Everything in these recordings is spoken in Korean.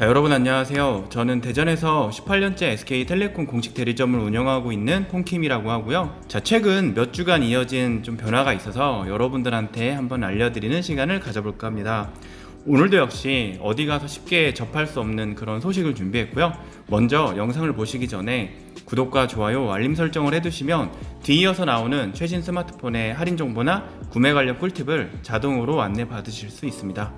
자, 여러분 안녕하세요. 저는 대전에서 18년째 SK텔레콤 공식 대리점을 운영하고 있는 폰킴이라고 하고요. 자, 최근 몇 주간 이어진 좀 변화가 있어서 여러분들한테 한번 알려드리는 시간을 가져볼까 합니다. 오늘도 역시 어디 가서 쉽게 접할 수 없는 그런 소식을 준비했고요. 먼저 영상을 보시기 전에 구독과 좋아요, 알림 설정을 해두시면 뒤이어서 나오는 최신 스마트폰의 할인 정보나 구매 관련 꿀팁을 자동으로 안내 받으실 수 있습니다.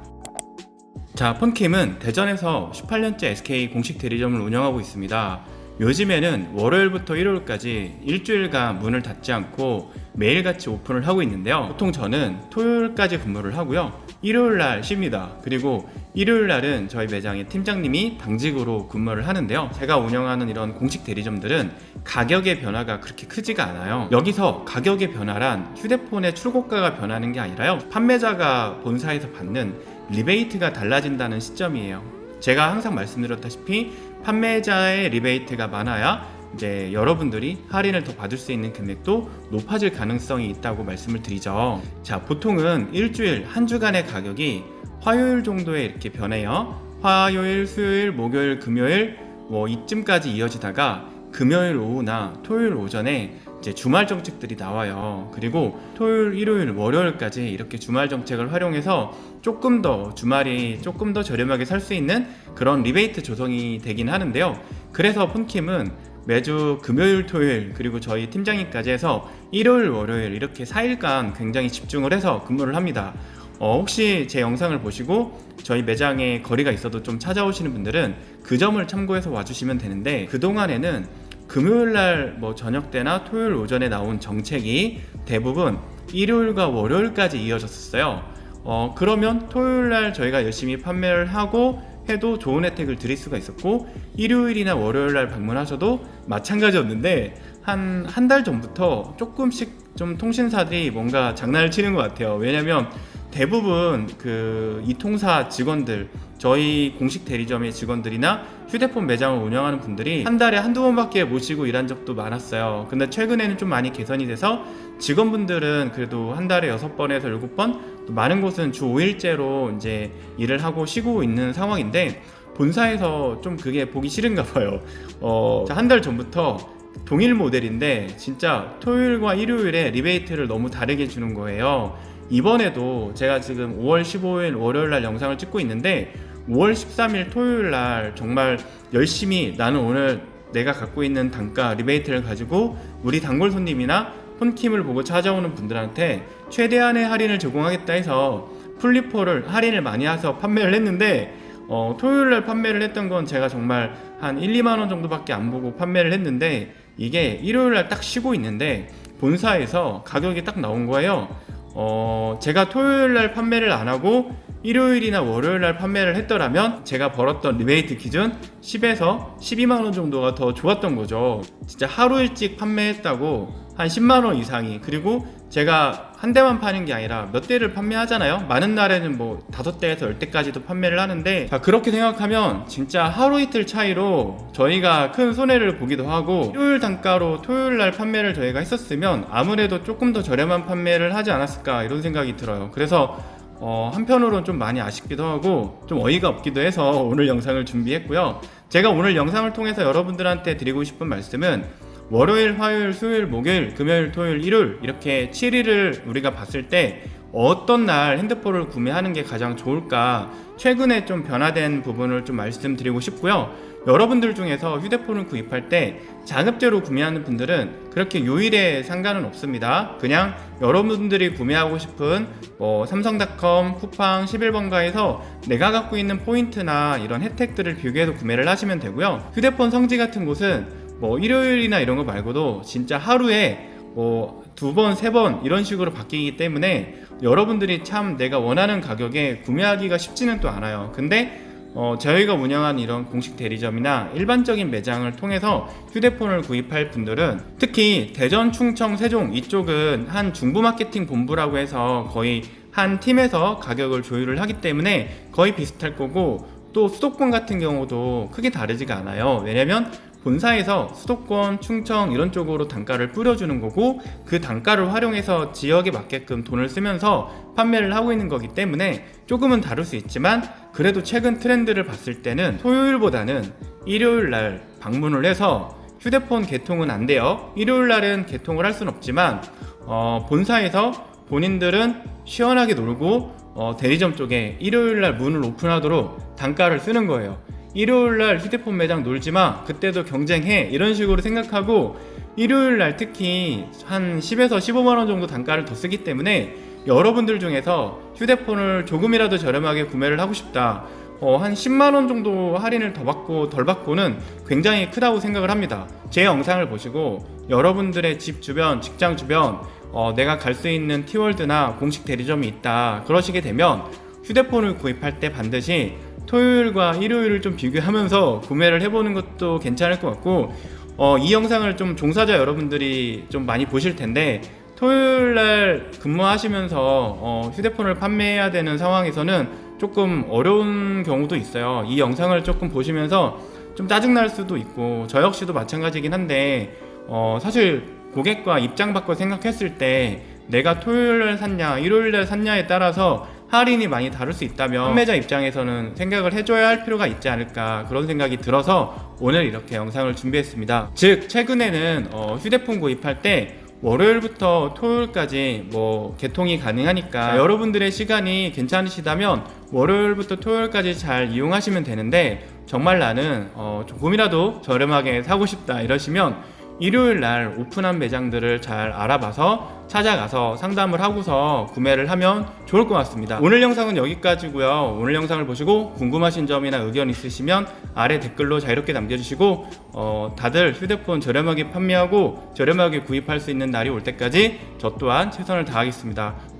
자, 폰캠은 대전에서 18년째 SK 공식 대리점을 운영하고 있습니다. 요즘에는 월요일부터 일요일까지 일주일간 문을 닫지 않고 매일같이 오픈을 하고 있는데요. 보통 저는 토요일까지 근무를 하고요. 일요일날 쉽니다. 그리고 일요일날은 저희 매장의 팀장님이 당직으로 근무를 하는데요. 제가 운영하는 이런 공식 대리점들은 가격의 변화가 그렇게 크지가 않아요. 여기서 가격의 변화란 휴대폰의 출고가가 변하는 게 아니라요. 판매자가 본사에서 받는 리베이트가 달라진다는 시점이에요. 제가 항상 말씀드렸다시피 판매자의 리베이트가 많아야 이제 여러분들이 할인을 더 받을 수 있는 금액도 높아질 가능성이 있다고 말씀을 드리죠. 자, 보통은 일주일 한 주간의 가격이 화요일 정도에 이렇게 변해요. 화요일, 수요일, 목요일, 금요일 뭐 이쯤까지 이어지다가 금요일 오후나 토요일 오전에 이제 주말 정책들이 나와요. 그리고 토요일, 일요일, 월요일까지 이렇게 주말 정책을 활용해서 조금 더 주말이 조금 더 저렴하게 살 수 있는 그런 리베이트 조성이 되긴 하는데요. 그래서 폰킴은 매주 금요일, 토요일 그리고 저희 팀장님까지 해서 일요일, 월요일 이렇게 4일간 굉장히 집중을 해서 근무를 합니다. 어, 혹시 제 영상을 보시고 저희 매장에 거리가 있어도 좀 찾아오시는 분들은 그 점을 참고해서 와주시면 되는데 그동안에는 금요일 날 뭐 저녁 때나 토요일 오전에 나온 정책이 대부분 일요일과 월요일까지 이어졌었어요. 어, 그러면 토요일 날 저희가 열심히 판매를 하고 해도 좋은 혜택을 드릴 수가 있었고 일요일이나 월요일 날 방문하셔도 마찬가지였는데 한 한 달 전부터 조금씩 좀 통신사들이 뭔가 장난을 치는 것 같아요. 왜냐면 대부분 그 이 통사 직원들 저희 공식 대리점의 직원들이나 휴대폰 매장을 운영하는 분들이 한 달에 한두 번밖에 모시고 일한 적도 많았어요. 근데 최근에는 좀 많이 개선이 돼서 직원분들은 그래도 한 달에 여섯 번에서 일곱 번, 또 많은 곳은 주 5일째로 이제 일을 하고 쉬고 있는 상황인데 본사에서 좀 그게 보기 싫은가 봐요. 어, 한 달 전부터 동일 모델인데 진짜 토요일과 일요일에 리베이트를 너무 다르게 주는 거예요. 이번에도 제가 지금 5월 15일 월요일 날 영상을 찍고 있는데 5월 13일 토요일 날 정말 열심히 나는 오늘 내가 갖고 있는 단가 리베이트를 가지고 우리 단골 손님이나 폰킴을 보고 찾아오는 분들한테 최대한의 할인을 제공하겠다 해서 플리포를 할인을 많이 해서 판매를 했는데 어, 토요일 날 판매를 했던 건 제가 정말 한 1, 2만 원 정도밖에 안 보고 판매를 했는데 이게 일요일 날 딱 쉬고 있는데 본사에서 가격이 딱 나온 거예요. 어, 제가 토요일 날 판매를 안 하고 일요일이나 월요일 날 판매를 했더라면 제가 벌었던 리베이트 기준 10에서 12만 원 정도가 더 좋았던 거죠. 진짜 하루 일찍 판매했다고 한 10만 원 이상이 그리고 제가 한 대만 파는 게 아니라 몇 대를 판매하잖아요. 많은 날에는 뭐 다섯 대에서 열 대까지도 판매를 하는데 자, 그렇게 생각하면 진짜 하루 이틀 차이로 저희가 큰 손해를 보기도 하고 토요일 단가로 토요일 날 판매를 저희가 했었으면 아무래도 조금 더 저렴한 판매를 하지 않았을까 이런 생각이 들어요. 그래서 어, 한편으로는 좀 많이 아쉽기도 하고 좀 어이가 없기도 해서 오늘 영상을 준비했고요. 제가 오늘 영상을 통해서 여러분들한테 드리고 싶은 말씀은 월요일, 화요일, 수요일, 목요일, 금요일, 토요일, 일요일 이렇게 7일을 우리가 봤을 때 어떤 날 핸드폰을 구매하는 게 가장 좋을까 최근에 좀 변화된 부분을 좀 말씀드리고 싶고요. 여러분들 중에서 휴대폰을 구입할 때 자급제로 구매하는 분들은 그렇게 요일에 상관은 없습니다. 그냥 여러분들이 구매하고 싶은 뭐 삼성닷컴, 쿠팡, 11번가에서 내가 갖고 있는 포인트나 이런 혜택들을 비교해서 구매를 하시면 되고요. 휴대폰 성지 같은 곳은 뭐 일요일이나 이런 거 말고도 진짜 하루에 뭐 두 번, 세 번 이런 식으로 바뀌기 때문에 여러분들이 참 내가 원하는 가격에 구매하기가 쉽지는 또 않아요. 근데 어, 저희가 운영한 이런 공식 대리점이나 일반적인 매장을 통해서 휴대폰을 구입할 분들은 특히 대전, 충청, 세종 이쪽은 한 중부 마케팅 본부라고 해서 거의 한 팀에서 가격을 조율을 하기 때문에 거의 비슷할 거고 또 수도권 같은 경우도 크게 다르지가 않아요. 왜냐면 본사에서 수도권, 충청 이런 쪽으로 단가를 뿌려주는 거고 그 단가를 활용해서 지역에 맞게끔 돈을 쓰면서 판매를 하고 있는 거기 때문에 조금은 다를 수 있지만 그래도 최근 트렌드를 봤을 때는 토요일보다는 일요일 날 방문을 해서 휴대폰 개통은 안 돼요. 일요일 날은 개통을 할 수는 없지만 어, 본사에서 본인들은 시원하게 놀고 어, 대리점 쪽에 일요일 날 문을 오픈하도록 단가를 쓰는 거예요. 일요일 날 휴대폰 매장 놀지 마. 그때도 경쟁해. 이런 식으로 생각하고 일요일 날 특히 한 10에서 15만 원 정도 단가를 더 쓰기 때문에 여러분들 중에서 휴대폰을 조금이라도 저렴하게 구매를 하고 싶다. 어, 한 10만 원 정도 할인을 더 받고 덜 받고는 굉장히 크다고 생각을 합니다. 제 영상을 보시고 여러분들의 집 주변, 직장 주변 어, 내가 갈 수 있는 티월드나 공식 대리점이 있다. 그러시게 되면 휴대폰을 구입할 때 반드시 토요일과 일요일을 좀 비교하면서 구매를 해보는 것도 괜찮을 것 같고 어, 이 영상을 좀 종사자 여러분들이 좀 많이 보실 텐데 토요일 날 근무하시면서 어, 휴대폰을 판매해야 되는 상황에서는 조금 어려운 경우도 있어요. 이 영상을 조금 보시면서 좀 짜증날 수도 있고 저 역시도 마찬가지긴 한데 어, 사실 고객과 입장 바꿔 생각했을 때 내가 토요일 날 샀냐 일요일 날 샀냐에 따라서 할인이 많이 다를 수 있다면 판매자 입장에서는 생각을 해줘야 할 필요가 있지 않을까 그런 생각이 들어서 오늘 이렇게 영상을 준비했습니다. 즉 최근에는 어, 휴대폰 구입할 때 월요일부터 토요일까지 뭐 개통이 가능하니까 여러분들의 시간이 괜찮으시다면 월요일부터 토요일까지 잘 이용하시면 되는데 정말 나는 어, 조금이라도 저렴하게 사고 싶다 이러시면 일요일 날 오픈한 매장들을 잘 알아봐서 찾아가서 상담을 하고서 구매를 하면 좋을 것 같습니다. 오늘 영상은 여기까지고요. 오늘 영상을 보시고 궁금하신 점이나 의견 있으시면 아래 댓글로 자유롭게 남겨주시고 어, 다들 휴대폰 저렴하게 판매하고 저렴하게 구입할 수 있는 날이 올 때까지 저 또한 최선을 다하겠습니다.